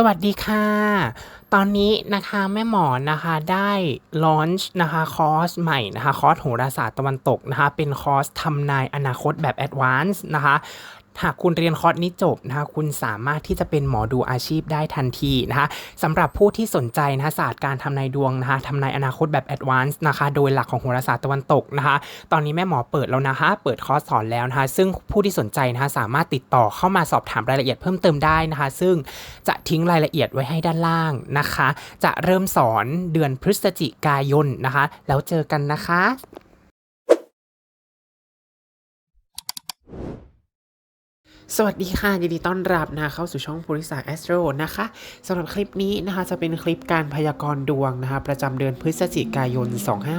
สวัสดีค่ะ ตอนนี้นะคะแม่หมอนะคะได้ลอนช์นะคะคอร์สใหม่นะคะคอร์สโหราศาสตร์ตะวันตกนะคะเป็นคอร์สทำนายอนาคตแบบแอดวานซ์นะคะ หากคุณเรียนคอร์สนี้จบนะคะคุณสามารถที่จะเป็นหมอดูอาชีพได้ทันทีนะคะสำหรับผู้ที่สนใจนะคะศาสตร์การทำนายดวงนะคะทำนายอนาคตแบบแอดวานซ์นะคะโดยหลักของโหราศาสตร์ตะวันตกนะคะ ตอนนี้แม่หมอเปิดแล้วนะคะ เปิดคอร์สสอนแล้วนะคะ ซึ่งผู้ที่สนใจนะคะสามารถติดต่อเข้ามาสอบถามรายละเอียดเพิ่มเติมได้นะคะ ซึ่งจะทิ้งรายละเอียดไว้ให้ด้านล่างนะคะ จะเริ่มสอนเดือนพฤศจิกายนนะคะ แล้วเจอกันนะคะ สวัสดีค่ะยินดีต้อนรับนะเข้าสู่ช่องภูริศาสตร์แอสโตรนะคะสำหรับคลิปนี้นะคะจะเป็นคลิปการพยากรณ์ดวงนะคะประจำเดือนพฤศจิกายน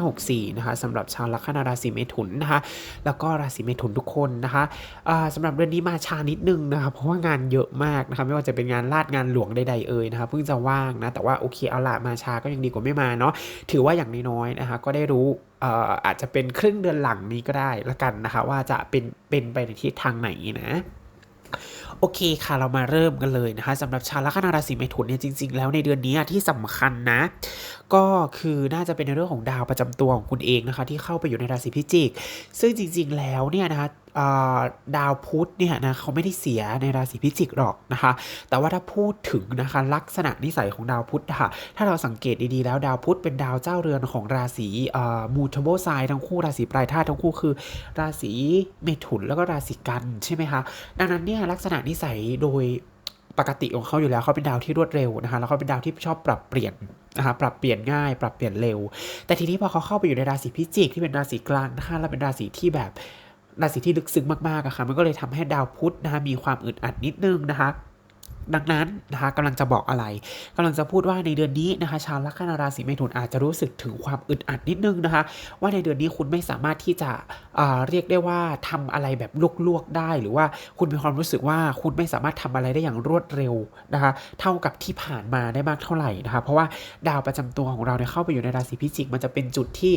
2564นะคะสำหรับชาวลัคนาราศีเมถุนนะคะแล้วก็ราศีเมถุนทุกคนนะคะอ่าสำหรับเดือนนี้มาช้านิดนึงนะคะเพราะว่างานเยอะมากนะคะไม่ว่าจะเป็นงานลาดงานหลวงใดๆเอ่ยนะคะเพิ่งจะว่างนะแต่ว่าโอเคเอาละมาช้าก็ยังดีกว่าไม่มาเนาะถือว่าอย่างน้อยๆนะคะก็ได้รู้เอ่ออาจจะเป็นครึ่งเดือนหลังนี้ก็ได้ละกันนะคะว่าจะเป็นเป็นไปในทิศทางไหนนะ โอเคค่ะเรามาเริ่มกันเลยนะคะสำหรับชาวลัคนาราศีเมถุนเนี่ยจริง ๆ แล้วในเดือนนี้ที่สำคัญนะ ก็คือน่าจะเป็นในเรื่องของดาวประจำตัวของคุณเองนะคะ ที่เข้าไปอยู่ในราศีพิจิก ซึ่งจริง ๆ แล้วเนี่ยนะคะ ดาวพุธเนี่ยนะเขาไม่ได้เสียในราศีพิจิกหรอกนะคะ แต่ว่าถ้าพูดถึงนะคะลักษณะนิสัยของดาวพุธค่ะถ้าเราสังเกตดีๆแล้วดาวพุธเป็นดาวเจ้าเรือนของราศีมูทเบิลไซทั้งคู่ราศีปลายธาตุทั้งคู่คือ ราศีเมถุนแล้วก็ราศีกันใช่ไหมคะดังนั้นเนี่ยลักษณะนิสัยโดยปกติของเขาอยู่แล้วเขาเป็นดาวที่รวดเร็วนะคะแล้วเขาเป็นดาวที่ชอบปรับเปลี่ยนนะคะปรับเปลี่ยนง่าย ปรับเปลี่ยนเร็ว แต่ทีนี้พอเขาเข้าไปอยู่ในราศีพิจิกที่เป็นราศีกลางนะคะแล้วเป็นราศีที่แบบ ราศีที่ลึกซึ้งมากๆอะค่ะ มันก็เลยทำให้ดาวพุธนะคะมีความอึดอัดนิดนึงนะคะ ดังนั้นนะคะกำลังจะบอกอะไรกำลังจะพูดว่าในเดือนนี้นะคะ ชาวลัคนาราศีเมถุนอาจจะรู้สึกถึงความอึดอัดนิดนึงนะคะ ว่าในเดือนนี้คุณไม่สามารถที่จะเรียกได้ว่าทำอะไรแบบลวกๆได้ หรือว่าคุณมีความรู้สึกว่าคุณไม่สามารถทำอะไรได้อย่างรวดเร็วนะคะ เท่ากับที่ผ่านมาได้มากเท่าไหร่นะคะ เพราะว่าดาวประจำตัวของเราเนี่ยเข้าไปอยู่ในราศีพิจิก มันจะเป็นจุดที่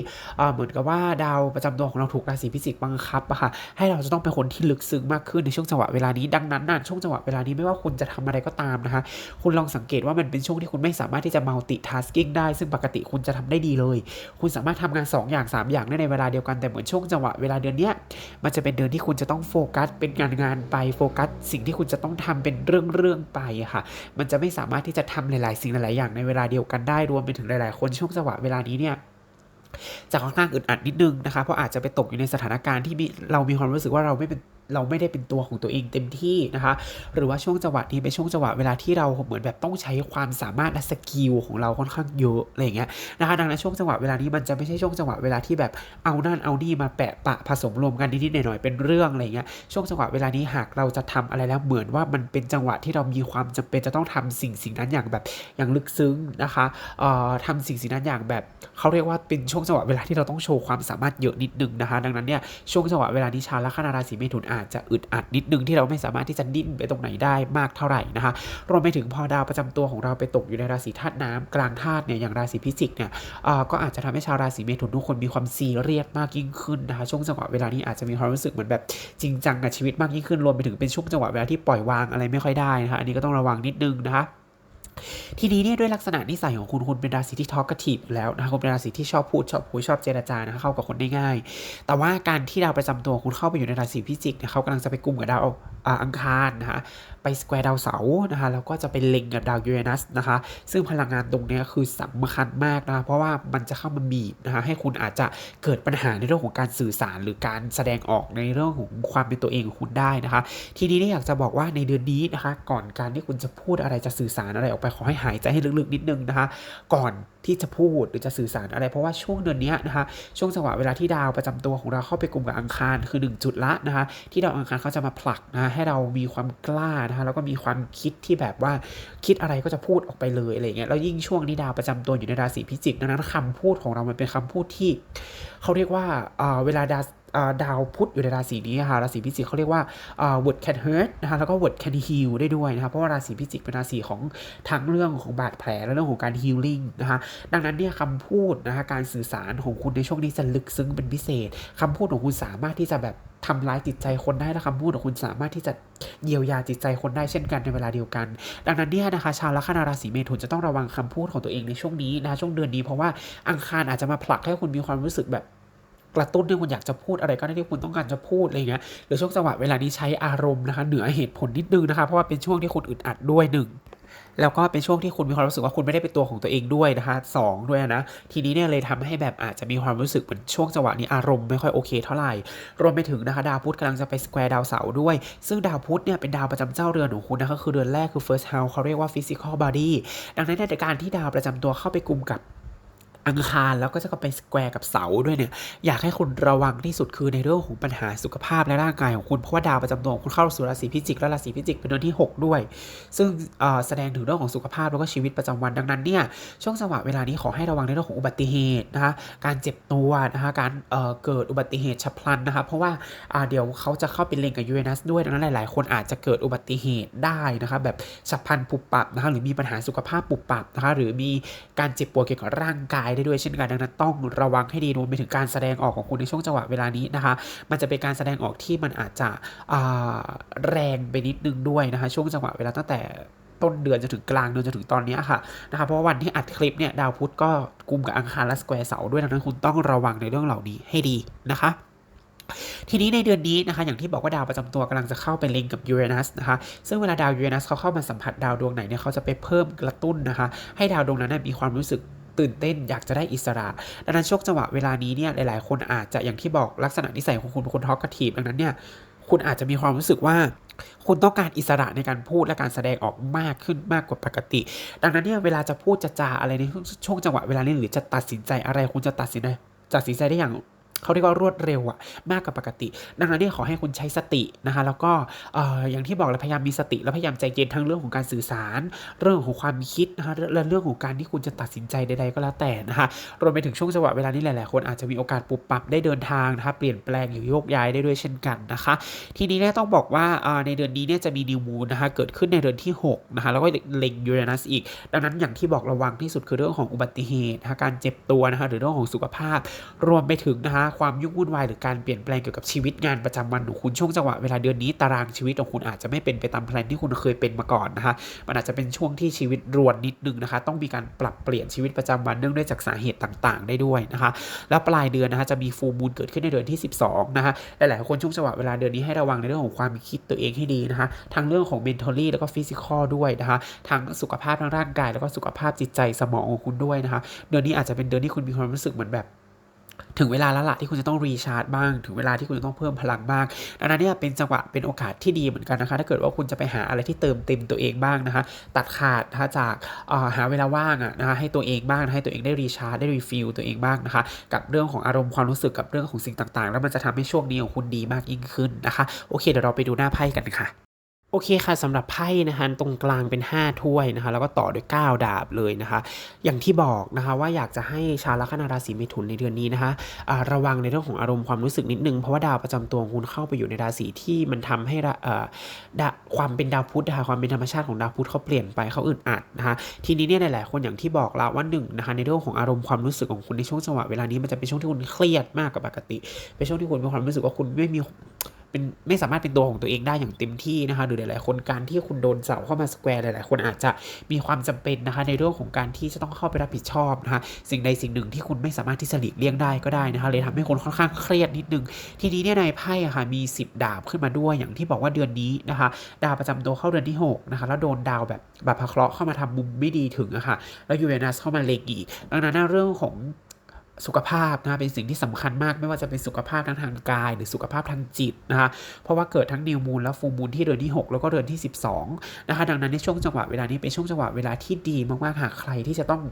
เหมือนกับว่าดาวประจำตัวของเราถูกราศีพิจิกบังคับอะค่ะให้เราจะต้องเป็นคนที่ลึกซึ้งมากขึ้นในช่วงจังหวะเวลานี้ดังนั้นนะช่วงจังหวะเวลานี้ไม่ว่าคุณจะทำอะไรก็ตามนะคะ คุณลองสังเกตว่ามันเป็นช่วงที่คุณไม่สามารถที่จะ multitasking ได้ ซึ่งปกติคุณจะทำได้ดีเลย คุณสามารถทำงาน 2 อย่าง 3 อย่างได้ในเวลาเดียวกัน แต่เหมือนช่วงจังหวะเวลาเดือนนี้มันจะเป็นเดือนที่คุณจะต้องโฟกัส เป็นงานงานไป โฟกัส สิ่งที่คุณจะต้องทำเป็นเรื่องเรื่องไปค่ะ มันจะไม่สามารถที่จะทำหลาย ๆ สิ่งหลาย ๆ อย่างในเวลาเดียวกันได้ รวมไปถึงหลาย ๆ คนช่วงจังหวะเวลานี้เนี่ยจะค่อนข้างอึดอัดนิดนึงนะคะ เพราะอาจจะไปตกอยู่ในสถานการณ์ที่มีเรามีความรู้สึกว่าเราไม่เป็น เราไม่ได้เป็นตัวของตัวเองเต็มที่นะคะ หรือว่าช่วงจังหวะนี้เป็นช่วงจังหวะเวลาที่เราเหมือนแบบต้องใช้ความสามารถและสกิลของเราค่อนข้างเยอะอะไรเงี้ยนะคะดังนั้นช่วงจังหวะเวลานี้มันจะไม่ใช่ช่วงจังหวะเวลาที่แบบเอานั่นเอานี่มาแปะปะผสมรวมกันนิดๆหน่อยๆเป็นเรื่องอะไรเงี้ยช่วงจังหวะเวลานี้หากเราจะทำอะไรแล้วเหมือนว่ามันเป็นจังหวะที่เรามีความจำเป็นจะต้องทำสิ่งสิ่งนั้นอย่างแบบอย่างลึกซึ้งนะคะเอ่อทำสิ่งสิ่งนั้นอย่างแบบเขาเรียกว่าเป็นช่วงจังหวะเวลาที่เราต้องโชว์ความสามารถเยอะนิดนึงนะคะ ดังนั้นเนี่ยช่วงจังหวะเวลานี้ชาวลัคนาราศีเมถุนอาจจะอึดอัดนิดนึงที่เราไม่สามารถที่จะดิ้นไปตรงไหนได้มากเท่าไหร่นะคะรวมไปถึงพอดาวประจำตัวของเราไปตกอยู่ในราศีธาตุน้ำกลางธาตุเนี่ยอย่างราศีพิจิกเนี่ยก็อาจจะทำให้ชาวราศีเมถุนทุกคนมีความซีเรียสมากยิ่งขึ้นนะคะช่วงจังหวะเวลานี้อาจจะมีความรู้สึกเหมือนแบบจริงจังกับชีวิตมากยิ่งขึ้นรวมไปถึงเป็นช่วงจังหวะเวลาที่ปล่อยวางอะไรไม่ค่อยได้นะคะอันนี้ก็ต้องระวังนิดนึงนะคะ ทีนี้เนี่ยด้วยลักษณะนิสัยของคุณคุณเป็นราศีที่ทอ l k ก t ทีฟอยู่แล้วนะคะคุณเป็นราศีที่ชอบพูดชอบคุยชอบเจรจานะคะเข้ากับคนได้ง่าย แต่ว่าการที่ดาวประจำตัวคุณเข้าไปอยู่ในราศีพิจิกเนี่ยเขากำลังจะไปกลุ่มกับดาวอังคารนะคะไปสแควร์ดาวเสาร์นะคะแล้วก็จะไปเล็งกับดาวยูเรนัสนะคะซึ่งพลังงานตรงนี้คือสำคัญมากนะะเพราะว่ามันจะเข้ามาบีบนะคะให้คุณอาจจะเกิดปัญหาในเรื่องของการสื่อสารหรือการแสดงออกในเรื่องของความเป็นตัวเองของคุณได้นะคะ ทีนี้เนี่ยอยากจะบอกว่าในเดือนนี้นะคะ ก่อนการที่คุณจะพูดอะไรจะสื่อสารอะไรออกไปขอให้หายใจให้ลึกๆนิดนึงนะคะ ก่อนที่จะพูดหรือจะสื่อสารอะไร เพราะว่าช่วงเดือนนี้นะคะช่วงจังหวะเวลาที่ดาวประจำตัวของเราเข้าไปกลุ่มกับอังคารคือ 1 จุดละนะคะที่ดาวอังคารเขาจะมาผลักนะให้เรามีความกล้านะคะแล้วก็มีความคิดที่แบบว่าคิดอะไรก็จะพูดออกไปเลยอะไรเงี้ยแล้วยิ่งช่วงนี้ดาวประจำตัวอยู่ในราศีพิจิกดังนั้นคำพูดของเรามันเป็นคำพูดที่เขาเรียกว่าเอ่อเวลาดาว ดาวพุธอยู่ในราศีนี้ค่ะราศีพิจิกเขาเรียกว่า word can hurt นะคะแล้วก็ word can heal ได้ด้วยนะคะเพราะว่าราศีพิจิกเป็นราศีของทั้งเรื่องของบาดแผลและเรื่องของการ healing นะคะดังนั้นเนี่ยคำพูดนะคะการสื่อสารของคุณในช่วงนี้จะลึกซึ้งเป็นพิเศษคำพูดของคุณสามารถที่จะแบบทำร้ายจิตใจคนได้และคำพูดของคุณสามารถที่จะเยียวยาจิตใจคนได้เช่นกันในเวลาเดียวกัน ดังนั้นเนี่ยนะคะ ชาวลัคนาราศีเมถุนจะต้องระวังคำพูดของตัวเองในช่วงนี้นะคะช่วงเดือนนี้เพราะว่าอังคารอาจจะมาผลักให้คุณมีความรู้สึกแบบ กระตุ้นที่คุณอยากจะพูดอะไรก็ได้ที่คุณต้องการจะพูดอะไรเงี้ยหรือช่วงจังหวะเวลานี้ใช้อารมณ์นะคะเหนือเหตุผลนิดนึงนะคะเพราะว่าเป็นช่วงที่คุณอึดอัดด้วยหนึ่งแล้วก็เป็นช่วงที่คุณมีความรู้สึกว่าคุณไม่ได้เป็นตัวของตัวเองด้วยนะคะสองด้วยนะ ทีนี้เนี่ยเลยทำให้แบบอาจจะมีความรู้สึกเหมือนช่วงจังหวะนี้อารมณ์ไม่ค่อยโอเคเท่าไหร่ รวมไปถึงนะคะดาวพุธกำลังจะไปสแควร์ดาวเสาร์ด้วย ซึ่งดาวพุธเนี่ยเป็นดาวประจำเจ้าเรือนของคุณนะคะคือเดือนแรกคือ first house เขาเรียกว่า physical body ดังนั้นในการที่ดาวประจำตัวเข้าไปกุมกับ อังคารแล้วก็จะก็ไปสแควร์กับเสาด้วยเนี่ยอยากให้คุณระวังที่สุดคือในเรื่องของปัญหาสุขภาพและร่างกายของคุณเพราะว่าดาวประจำตัวของคุณเข้าสู่ราศีพิจิกและราศีพิจิกเป็นเดือนที่ 6 ด้วย ซึ่งแสดงถึงเรื่องของสุขภาพแล้วก็ชีวิตประจำวันดังนั้นเนี่ยช่วงจังหวะเวลานี้ขอให้ระวังในเรื่องของอุบัติเหตุนะคะการเจ็บตัวนะคะการเเกิดอุบัติเหตุฉับพลันนะคะเพราะว่าอ่าเดี๋ยวเขาจะเข้าไปเล็งกับยูเรนัสด้วยดังนั้นหลาย ๆ คนอาจจะเกิดอุบัติเหตุได้นะคะแบบฉับพลันปุบปับนะคะหรือมีปัญหาสุขภาพปุบปับนะคะหรือมีการเจ็บปวยเกี่ยวกับร่างกายได้ด้วยเช่นกันดังนั้นต้องระวังให้ดีรวมไปถึงการแสดงออกของคุณในช่วงจังหวะเวลานี้นะคะ มันจะเป็นการแสดงออกที่มันอาจจะแรงไปนิดนึงด้วยนะคะ ช่วงจังหวะเวลาตั้งแต่ต้นเดือนจนถึงกลางเดือนจนถึงตอนนี้ค่ะนะคะเพราะว่าวันที่อัดคลิปเนี่ยดาวพุธก็กุมกับอังคารและสแควร์เสาด้วยดังนั้นคุณต้องระวังในเรื่องเหล่านี้ให้ดีนะคะทีนี้ในเดือนนี้นะคะอย่างที่บอกว่าดาวประจำตัวกำลังจะเข้าไปเล็งกับยูเรนัสนะคะซึ่งเวลาดาวยูเรนัสเขาเข้ามาสัมผัสดาวดวงไหนเนี่ยเขาจะไปเพิ่มกระตุ้นนะคะ ให้ดาวดวงนั้นมีความรู้สึก ตื่นเต้นอยากจะได้อิสระ ดังนั้นช่วงจังหวะเวลานี้เนี่ยหลาย ๆ คนอาจจะอย่างที่บอกลักษณะนิสัยของคุณเป็นคนทอกกระทีบดังนั้นเนี่ยคุณอาจจะมีความรู้สึกว่า คุณต้องการอิสระในการพูดและการแสดงออกมากขึ้นมากกว่าปกติ ดังนั้นเนี่ยเวลาจะพูดจะจาอะไรในช่วงจังหวะเวลานี้หรือจะตัดสินใจอะไรคุณจะตัดสินใจตัดสินใจได้อย่าง เขาเรียกว่ารวดเร็วอะมากกว่าปกติ ดังนั้นเนี่ยขอให้คุณใช้สตินะคะแล้วก็ออย่างที่บอกเลยพยายามมีสติ และพยายามใจเย็นทั้งเรื่องของการสื่อสาร เรื่องของความคิดนะคะและเรื่องของการที่คุณจะตัดสินใจใดๆก็แล้วแต่นะคะรวมไปถึงช่วงจังหวะเวลานี้หลายๆคนอาจจะมีโอกาสปรับปรับได้เดินทางนะคะเปลี่ยนแปลงหรือโยกย้ายได้ด้วยเช่นกันนะคะ ทีนี้เนี่ยต้องบอกว่าในเดือนนี้เนี่ยจะมีนิวมูนนะคะเกิดขึ้นในเดือนที่6นะคะแล้วก็เล็งยูเรนัสอีก ดังนั้นอย่างที่บอกระวังที่สุดคือเรื่องของอุบัติเหตุการเจ็บตัวนะคะหรือเรื่องของสุขภาพ รวมไปถึงนะคะความยุ่งวุ่นวายหรือการเปลี่ยนแปลงเกี่ยวกับชีวิตงานประจำวันของคุณช่วงจังหวะเวลาเดือนนี้ตารางชีวิตของคุณอาจจะไม่เป็นไปตามแผนที่คุณเคยเป็นมาก่อนนะคะมันอาจจะเป็นช่วงที่ชีวิตรวนนิดนึงนะคะ ต้องมีการปรับเปลี่ยนชีวิตประจำวันเนื่องด้วยจากสาเหตุต่างๆ ได้ด้วยนะคะ แล้วปลายเดือนนะคะจะมีฟูมูลเกิดขึ้นในเดือนที่ 12นะคะหลายๆคนช่วงจังหวะเวลาเดือนนี้ให้ระวังในเรื่องของความคิดตัวเองให้ดีนะคะทั้งเรื่องของ mentally แล้วก็ physical ด้วยนะคะทั้งสุขภาพทางร่างกาย แล้วก็สุขภาพจิตใจสมองของคุณด้วยนะคะ เดือนนี้อาจจะเป็นเดือนที่คุณมีความรู้สึกเหมือนแบบ ถึงเวลาแล้วล่ะที่คุณจะต้องรีชาร์จบ้าง ถึงเวลาที่คุณจะต้องเพิ่มพลังบ้างดังนั้นเนี่ยเป็นจังหวะเป็นโอกาสที่ดีเหมือนกันนะคะ ถ้าเกิดว่าคุณจะไปหาอะไรที่เติมเต็มตัวเองบ้างนะคะ ตัดขาดนะคะจากหาเวลาว่างอะนะคะให้ตัวเองบ้างให้ตัวเองได้รีชาร์จได้รีฟิลตัวเองบ้างนะคะ กับเรื่องของอารมณ์ความรู้สึกกับเรื่องของสิ่งต่างๆ แล้วมันจะทำให้ช่วงนี้ของคุณดีมากยิ่งขึ้นนะคะ โอเคเดี๋ยวเราไปดูหน้าไพ่กันค่ะ โอเคค่ะสำหรับไพ่นะคะตรงกลางเป็น 5 ถ้วยนะคะ แล้วก็ต่อด้วย 9 ดาบเลยนะคะ อย่างที่บอกนะคะว่าอยากจะให้ชาวลัคนาราศีเมถุนในเดือนนี้นะคะอ่าระวังในเรื่องของอารมณ์ความรู้สึกนิดนึง เพราะว่าดาวประจำตัวคุณเข้าไปอยู่ในราศีที่มันทำให้ความเป็นดาวพุธนะคะความเป็นธรรมชาติของดาวพุธเขาเปลี่ยนไปเขาอึดอัดนะคะทีนี้เนี่ยหลายๆคนอย่างที่บอกแล้วว่าหนึ่งนะคะในเรื่องของอารมณ์ความรู้สึกของคุณในช่วงจังหวะเวลานี้มันจะเป็นช่วงที่คุณเครียดมากกว่าปกติเป็นช่วงที่คุณมีความรู้สึกว่าคุณไม่มี เป็นไม่สามารถเป็นตัวของตัวเองได้อย่างเต็มที่นะคะหรือหลายๆคนการที่คุณโดนเสาเข้ามาสแควร์หลายๆ คนอาจจะมีความจำเป็นนะคะในเรื่องของการที่จะต้องเข้าไปรับผิดชอบนะคะสิ่งใดสิ่งหนึ่งที่คุณไม่สามารถที่จะหลีกเลี่ยงได้ก็ได้นะคะเลยทำให้คนค่อนข้างเครียดนิดนึง ทีนี้เนี่ยในไพ่ค่ะมี 10 ดาบขึ้นมาด้วยอย่างที่บอกว่าเดือนนี้นะคะดาวประจำตัวเข้าเดือนที่6นะคะแล้วโดนดาวแบบแบบพะเคราะห์เข้ามาทำมุมไม่ดีถึงอะค่ะแล้วยูเรนัสเข้ามาเล็งอีกดังนั้นเรื่องของ สุขภาพนะเป็นสิ่งที่สำคัญมากไม่ว่าจะเป็นสุขภาพทั้งทางกาย หรือสุขภาพทางจิตนะคะเพราะว่าเกิดทั้งนิวมูลและฟูมูลที่เดือนที่ 6 แล้วก็เดือนที่ 12นะคะดังนั้นในช่วงจังหวะเวลานี้เป็นช่วงจังหวะเวลาที่ดีมากๆหากใครที่จะต้อง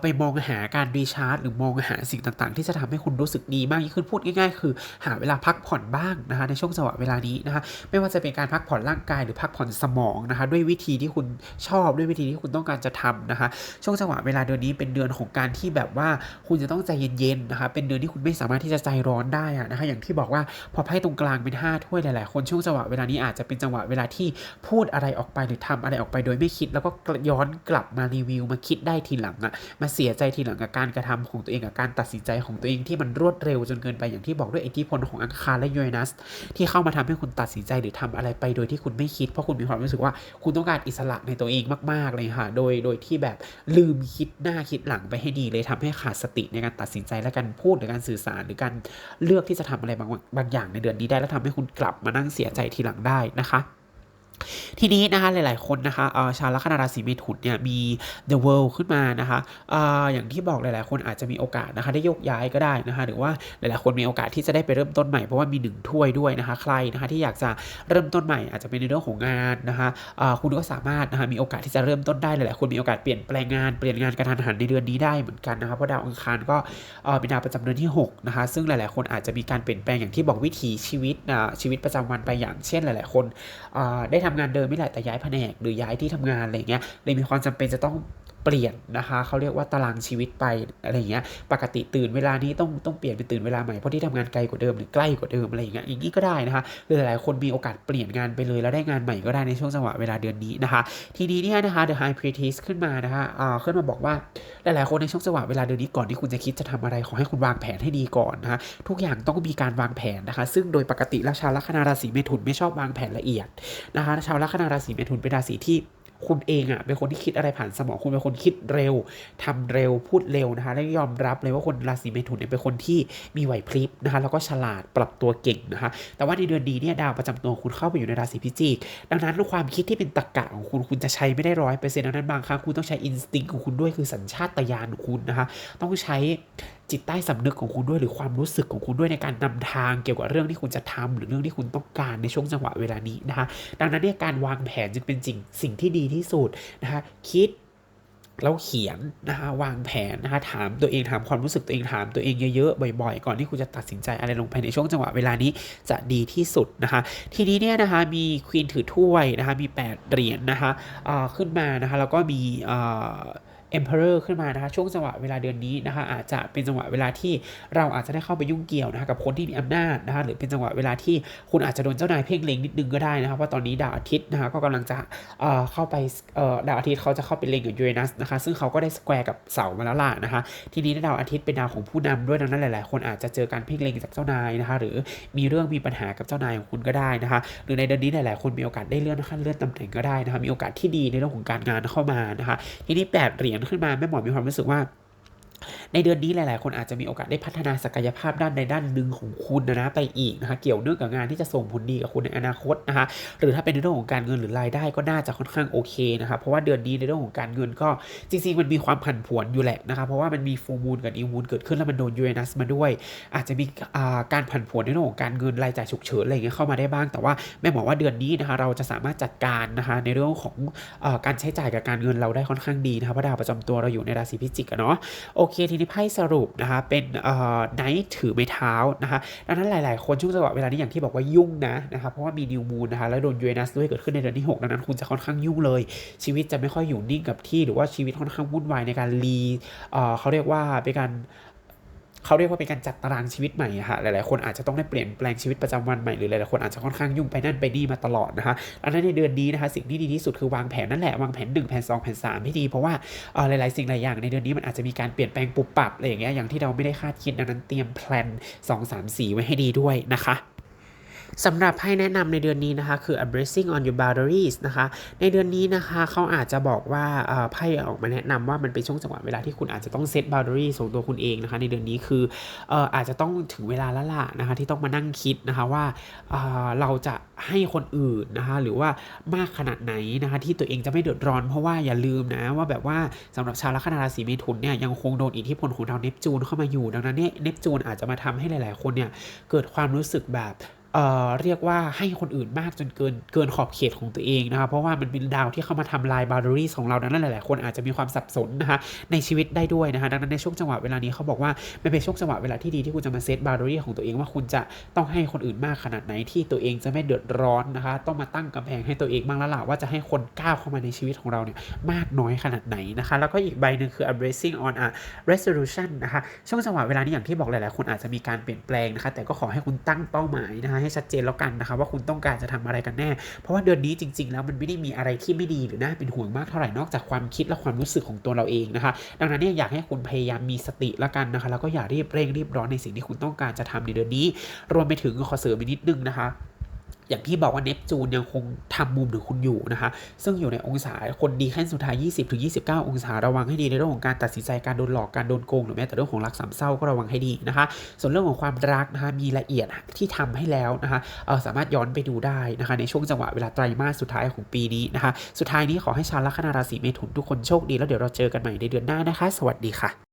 ไปมองหาการรีชาร์จ หรือมองหาสิ่งต่างๆ ที่จะทำให้คุณรู้สึกดีมากยิ่งขึ้นพูดง่ายๆ คือ หาเวลาพักผ่อนบ้างนะคะในช่วงจังหวะเวลานี้นะคะไม่ว่าจะเป็นการพักผ่อนร่างกายหรือพักผ่อนสมองนะคะด้วยวิธีที่คุณชอบด้วยวิธีที่คุณต้องการจะทำนะคะช่วงจังหวะเวลาเดือนนี้เป็นเดือนของการที่แบบว่าคุณจะต้องใจเย็นๆนะคะเป็นเดือนที่คุณไม่สามารถที่จะใจร้อนได้ะนะคะอย่างที่บอกว่าพอไพ่ตรงกลางเป็นห้าถ้วยหลายๆ คนช่วงจังหวะเวลานี้อาจจะเป็นจังหวะเวลาที่พูดอะไรออกไปหรือทำอะไรออกไปโดยไม่คิด แล้วก็ย้อนกลับมารีวิวมาคิดได้ทีหลังอะมาเสียใจทีหลังกับการกระทำของตัวเองกับการตัดสินใจของตัวเองที่มันรวดเร็วจนเกินไปอย่างที่บอกด้วยอิทธิพลของอังคารและยูเรนัสที่เข้ามาทำให้คุณตัดสินใจหรือทำอะไรไปโดยที่คุณไม่คิดเพราะคุณมีความรู้สึกว่าคุณต้องการอิสระในตัวเองมาก ๆ เลยค่ะ โดยโดยที่แบบลืมคิดหน้าคิดหลังไปให้ดีเลยทำให้ขาดสติในการตัดสินใจและการพูดหรือการสื่อสารหรือการเลือกที่จะทำอะไรบางบางอย่างในเดือนนี้ได้ แล้วทำให้คุณกลับมานั่งเสียใจทีหลังได้นะคะ ทีนี้นะคะหลายๆคนนะคะชาวลัคนาราศีเมถุนเนี่ยมี The World ขึ้นมานะคะออย่างที่บอกหลายๆ คนอาจจะมีโอกาสนะคะได้โยกย้ายก็ได้นะคะหรือว่าหลายๆ คนมีโอกาสที่จะได้ไปเริ่มต้นใหม่เพราะว่ามีหนึ่งถ้วยด้วยนะคะใครนะคะที่อยากจะเริ่มต้นใหม่อาจจะเป็นในเรื่องของงานนะคะคุณก็สามารถนะคะมีโอกาสที่จะเริ่มต้นได้หลายๆ คนมีโอกาสเปลี่ยนแปลงงานเปลี่ยนงานกระทันหันในเดือนนี้ได้เหมือนกันนะคะเพราะดาวอังคารก็เป็นดาวประจำเดือนที่6นะคะซึ่งหลายๆ คนอาจจะมีการเปลี่ยนแปลงอย่างที่บอกวิถีชีวิตชีวิตประจำวันไปอย่างเช่นหลาย ๆ คนได้ททำงานเดิมไม่แหละแต่ย้ายแผนกหรือย้ายที่ทำงานอะไรเงี้ยเลยมีความจำเป็นจะต้อง เปลี่ยนนะคะเขาเรียกว่าตารางชีวิตไปอะไรเงี้ยปกติตื่นเวลานี้ต้องต้องเปลี่ยนเป็นตื่นเวลาใหม่เพราะที่ทำงานไกลกว่าเดิมหรือใกล้กว่าเดิมอะไรอย่างเงี้ยอย่างนี้ก็ได้นะคะหรือหลายๆคนมีโอกาสเปลี่ยนงานไปเลยแล้วได้งานใหม่ก็ได้ในช่วงจังหวะเวลาเดือนนี้นะคะทีนี้เนี่ยนะคะ The High Priestess ขึ้นมานะคะอ่าขึ้นมาบอกว่าหลายๆคนในช่วงจังหวะเวลาเดือนนี้ก่อนที่คุณจะคิดจะทำอะไรขอให้คุณวางแผนให้ดีก่อนนะคะทุกอย่างต้องมีการวางแผนนะคะ ซึ่งโดยปกติแล้วชาวลัคนาราศีเมถุนไม่ชอบวางแผนละเอียดนะคะชาวลัคนาราศีเมถุนเป็นราศีที่ คุณเองอะ่ะเป็นคนที่คิดอะไรผ่านสมองคุณเป็นคนคิดเร็วทำเร็วพูดเร็วนะคะและยอมรับเลยว่าคนราศีเมถุนเนี่ยเป็นคนที่มีไหวพริบนะคะแล้วก็ฉลาดปรับตัวเก่งนะคะแต่ว่าในเดือนนี้เนี่ยดาวประจำตัวคุณเข้าไปอยู่ในราศีพิจิก ดังนั้นความคิดที่เป็นตรรกะของคุณคุณจะใช้ไม่ได้ร้อยเปอร์เซ็นต์ดังนั้นบางครั้งคุณต้องใช้อินสติ้งของคุณด้วยคือสัญชาตญาณของคุณนะคะต้องใช้ จิตใต้สำนึกของคุณด้วยหรือความรู้สึกของคุณด้วยในการนำทางเกี่ยวกับเรื่องที่คุณจะทำหรือเรื่องที่คุณต้องการในช่วงจังหวะเวลานี้นะคะดังนั้นเนี่ยการวางแผนจึงเป็นสิ่งสิ่งที่ดีที่สุดนะคะคิดแล้วเขียนนะคะวางแผนนะคะถามตัวเองถามความรู้สึกตัวเองถามตัวเองเยอะๆบ่อย ๆ ก่อนที่คุณจะตัดสินใจอะไรลงไปในช่วงจังหวะเวลานี้จะดีที่สุดนะคะทีนี้เนี่ยนะคะมีควีนถือถ้วยนะคะมี 8 เหรียญนนะคะขึ้นมานะคะแล้วก็มี Emperor ขึ้นมานะคะช่วงจังหวะเวลาเดือนนี้นะคะอาจจะเป็นจังหวะเวลาที่เราอาจจะได้เข้าไปยุ่งเกี่ยวนะคะกับคนที่มีอำนาจนะคะหรือเป็นจังหวะเวลาที่คุณอาจจะโดนเจ้านายเพ่งเล็งนิดนึงก็ได้นะคะเพราตอนนี้ดาวอาทิตย์นะคะก็กำลังจะเอ่อเข้าไปเอ่อดาวอาทิตย์เขาจะเข้าไปเล็งกับยูเรนัสนะคะซึ่งเขาก็ได้สแควร์กับเสามาแล้วล่ะนะคะทีนี้ดาวอาทิตย์เป็นดาวของผู้นำด้วยดังนั้นหลาย ๆ คนอาจจะเจอการเพ่งเล็งจากเจ้านายนะคะหรือมีเรื่องมีปัญหากับเจ้านายของคุณก็ได้นะคะหรือในเดือนนี้หลาย ๆ คนมีโอกาสได้เลื่อนขั้นเลื่อนตำแหน่งก็ได้นะคะมีโอกาสที่ดีในเรื่องของการงานเข้ามานะคะทีนี้แปดเหรียญขึ้นมาแม่หมอมีความรู้สึกว่า ในเดือนนี้หลาย ๆ คนอาจจะมีโอกาสได้พัฒนาศักยภาพด้านใดด้านหนึ่งของคุณนะนะไปอีกนะคะเกี่ยวเนื่องกับงานที่จะส่งผลดีกับคุณในอนาคตนะคะหรือถ้าเป็นในเรื่องของการเงินหรือรายได้ก็น่าจะค่อนข้างโอเคนะคะเพราะว่าเดือนนี้ในเรื่องของการเงินก็จริง ๆ มันมีความผันผวนอยู่แหละนะคะเพราะว่ามันมีฟูมูลกับนิวมูลเกิดขึ้นแล้วมันโดนยูเรนัสมาด้วย อาจจะมีการผันผวนในเรื่องของการเงินรายจ่ายฉุกเฉินอะไรเงี้ยเข้ามาได้บ้าง แต่ว่าแม่บอกว่าเดือนนี้นะคะเราจะสามารถจัดการนะคะในเรื่องของการใช้จ่ายกับการเงินเราได้ค่อนข้างดีนะคะเพราะดาวประจำตัวเราอยู่ในราศีพิจิกอะเนาะโอเคทีนี้ไพ่สรุปนะคะเป็นไนท์ถือไม้เท้านะคะดังนั้นหลาย ๆ คนช่วงจังหวะเวลานี้อย่างที่บอกว่ายุ่งนะนะคะเพราะว่ามีนิวมูนนะคะแล้วโดนยูเรนัสด้วยเกิดขึ้นในเดือนที่ 6 ดังนั้นคุณจะค่อนข้างยุ่งเลย ชีวิตจะไม่ค่อยอยู่นิ่งกับที่หรือว่าชีวิตค่อนข้างวุ่นวายในการรีเขาเรียกว่าเป็นการ เขาเรียกว่าเป็นการจัดตารางชีวิตใหม่ค่ะหลายๆ คนอาจจะต้องได้เปลี่ยนแปลงชีวิตประจำวันใหม่หรือหลายๆคนอาจจะค่อนข้างยุ่งไปนั่นไปนี่มาตลอดนะคะอันนั้นในเดือนนี้นะคะสิ่งที่ดีที่สุดคือวางแผนนั่นแหละวางแผน1แผน2แผน3ให้ดีเพราะว่าหลายๆสิ่งหลายอย่างในเดือนนี้มันอาจจะมีการเปลี่ยนแปลงปุบปับอะไรอย่างเงี้ยอย่างที่เราไม่ได้คาดคิดดังนั้นเตรียมแพลน2 3 4 ไว้ให้ดีด้วยนะคะ สำหรับไพ่แนะนำในเดือนนี้นะคะ คือ a blessing on your boundaries นะคะ ในเดือนนี้นะคะเขาอาจจะบอกว่าไพ่ออกมาแนะนำว่ามันเป็นช่วงจังหวะเวลาที่คุณอาจจะต้องเซต boundaries ของตัวคุณเองนะคะ ในเดือนนี้คืออาจจะต้องถึงเวลาล้วล่ะนะคะ ที่ต้องมานั่งคิดนะคะว่าเราจะให้คนอื่นนะคะ หรือว่ามากขนาดไหนนะคะ ที่ตัวเองจะไม่เดือดร้อน เพราะว่าอย่าลืมนะว่าแบบว่าสำหรับชาวลัคนาราศีเมถุนเนี่ยยังคงโดนอิทธิพลของดาวเนปจูนเข้ามาอยู่ดังนั้นเนี่ยเนปจูนอาจจะมาทำให้หลาย ๆ คนเนี่ยเกิดความรู้สึกแบบ เอ่อเรียกว่าให้คนอื่นมากจนเกินเกินขอบเขตของตัวเองนะคะเพราะว่ามันเป็นดาวที่เข้ามาทำลายบาร์ r รีของเราดังนั้นหลายๆคนอาจจะมีความสับสนนะคะในชีวิตได้ด้วยนะคะดังนั้นในช่วงจังหวะเวลานี้เขาบอกว่ามันเป็นช่วงจังหวะเวลาที่ดีที่คุณจะมาเซตบาร์ r รีของตัวเองว่าคุณจะต้องให้คนอื่นมากขนาดไหนที่ตัวเองจะไม่เดือดร้อนนะคะต้องมาตั้งกำแพงให้ตัวเองบ้างแล้วล่ะว่าจะให้คนก้าวเข้ามาในชีวิตของเราเนี่ยมากน้อยขนาดไหนนะคะแล้วก็อีกใบหนึ่งคือ embracing on a resolution นะคะช่วงจังหวะเวลานี้อย่างที่บอกหลายๆคนอาจจะมีการเปลี่ยนแปลงนะคะแต่ก็ขอให้คุณตั้งเป้าหมายนะคะให้ชัดเจนแล้วกันนะคะว่าคุณต้องการจะทำอะไรกันแน่ เพราะว่าเดือนนี้จริง ๆ แล้วมันไม่ได้มีอะไรที่ไม่ดีหรือน่าเป็นห่วงมากเท่าไหร่นอกจากความคิดและความรู้สึกของตัวเราเองนะคะ ดังนั้นเนี่ยอยากให้คุณพยายามมีสติแล้วกันนะคะแล้วก็อย่ารีบเร่งรีบร้อนในสิ่งที่คุณต้องการจะทำในเดือนนี้ รวมไปถึงขอเสริมอีกนิดนึงนะคะ อย่างที่บอกว่าเนปจูนยังคงทำมุมถึงคุณอยู่นะคะ ซึ่งอยู่ในองศาคนดีขั้นสุดท้าย 20 ถึง 29 องศาระวังให้ดีในเรื่องของการตัดสินใจการโดนหลอกการโดนโกงหรือแม้แต่เรื่องของรักสามเศร้าก็ระวังให้ดีนะคะ ส่วนเรื่องของความรักนะคะมีละเอียดที่ทำให้แล้วนะคะเออสามารถย้อนไปดูได้นะคะ ในช่วงจังหวะเวลาไตรมาสสุดท้ายของปีนี้นะคะ สุดท้ายนี้ขอให้ชาวลัคนาราศีเมถุนทุกคนโชคดีแล้วเดี๋ยวเราเจอกันใหม่ในเดือนหน้านะคะ สวัสดีค่ะ